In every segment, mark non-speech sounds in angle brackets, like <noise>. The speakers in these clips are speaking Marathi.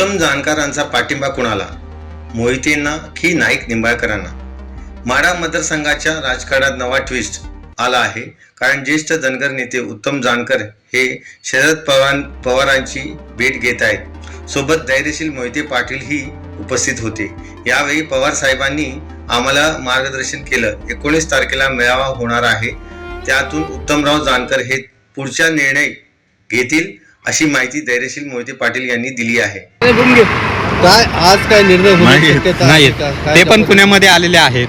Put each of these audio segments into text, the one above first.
उत्तम जाणकारांचा पाठिंबा कुणाला? मोहितेंना की नाईक निंबाळकरांना? माडा मतदारसंघाच्या राजकारणात नवा ट्विस्ट आला आहे. कारण ज्येष्ठ धनगर नेते उत्तम जानकर हे शरद पवार पवारांची भेट घेत आहेत. सोबत धैर्यशील मोहिते पाटील ही उपस्थित होते. यावेळी पवार साहेबांनी आम्हाला मार्गदर्शन केलं. एकोणीस तारखेला मेळावा होणार आहे. त्यातून उत्तमराव जानकर हे पुढचा निर्णय घेतील. अशी माहिती धैर्यशील मोहिते पाटील यांनी दिली आहे. काय? आज काय निर्णय नाही होण्याची येत, शक्यता नाही आहे का? काय ते पण तपास- पुण्यामध्ये आलेले आहेत.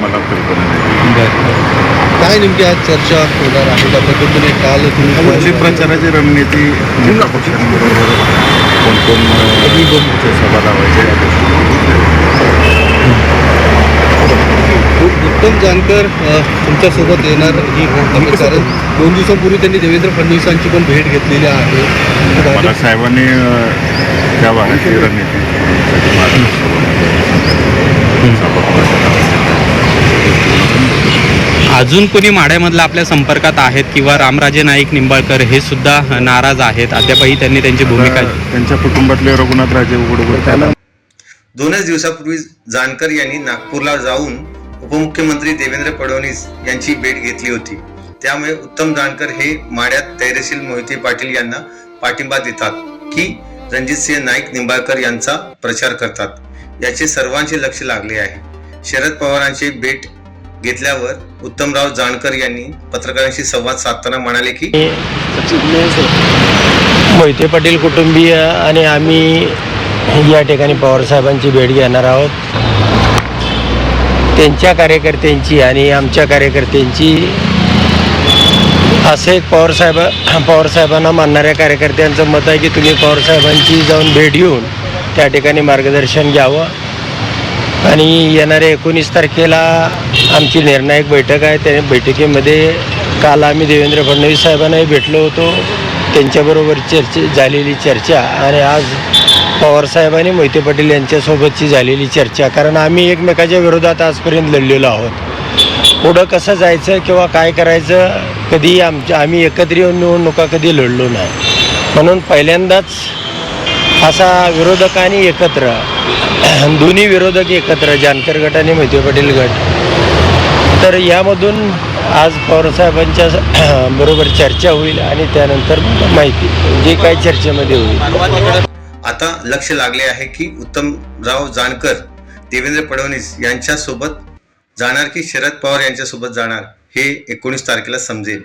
मला कल्पना नाही. काय नेमकी आज चर्चा होणार आहे? त्या पद्धतीने काल पुढची तुम्ही? प्रचाराची रणनीती मित्र पक्षांबरोबर कोण कोण अं, चे सभा लावायचे या गोष्टी उत्तम जानकर अ, तुमच्यासोबत येणार ही घटना कारण. दोन दिवसांपूर्वी त्यांनी देवेंद्र फडणवीसांची पण भेट घेतलेली आहे. मला साहेबांनी त्या भागाची अजून कोणी माढ्यामधला आपल्या संपर्कात आहेत किंवा रामराजे नाईक निंबाळकर हे सुद्धा नाराज आहेत? अद्यापही त्यांनी त्यांची भूमिका त्यांच्या कुटुंबातले रघुनाथ राजे उघड त्याला दोनच दिवसापूर्वी जानकर यांनी नागपूरला जाऊन उपमुख्यमंत्री देवेंद्र फडणवीस यांची भेट घेतली होती. त्यामुळे उत्तम जानकर हे माड्यात तैरशील मोहिते पाटील यांना पाठिंबा देतात की रणजितसिंह नाईक निंबाळकर यांचा प्रचार करतात. याचे सर्वांचे लक्ष लागले आहे. शरद पवारांची भेट घेतल्यावर उत्तमराव जानकर यांनी पत्रकारांशी संवाद साधताना म्हणाले की मोहिते पाटील कुटुंबीय आणि आम्ही या ठिकाणी पवारसाहेबांची भेट घेणार आहोत. त्यांच्या कार्यकर्त्यांची आणि आमच्या कार्यकर्त्यांची असं एक पवारसाहेब पवारसाहेबांना मानणाऱ्या कार्यकर्त्यांचं मत आहे की तुम्ही पवारसाहेबांची जाऊन भेट घेऊन त्या ठिकाणी मार्गदर्शन घ्यावं. आणि येणाऱ्या एकोणीस तारखेला आमची निर्णायक बैठक आहे. त्या बैठकीमध्ये काल आम्ही देवेंद्र फडणवीस साहेबांनाही भेटलो होतो. त्यांच्याबरोबर चर्चे झालेली चर्चा आणि आज पवारसाहेबांनी मोहिते पाटील यांच्यासोबतची झालेली चर्चा. कारण आम्ही एकमेकाच्या विरोधात आजपर्यंत लढलेलो आहोत. पुढं कसं जायचं किंवा काय करायचं कधी आमच्या आम्ही एकत्र येऊन निवडणुका कधी लढलो नाही. म्हणून पहिल्यांदाच असा विरोधक आणि एकत्र <clears throat> दोन्ही विरोधक एकत्र जानकर गट आणि मोहिते पाटील गट. तर यामधून आज पवारसाहेबांच्या <clears throat> बरोबर चर्चा होईल आणि त्यानंतर माहिती जे काय चर्चेमध्ये होईल. आता लक्ष लागले आहे की उत्तमराव जानकर देवेंद्र फडणवीस यांच्यासोबत जाणार की शरद पवार यांच्यासोबत जाणार हे एकोणीस तारखेला समजेल.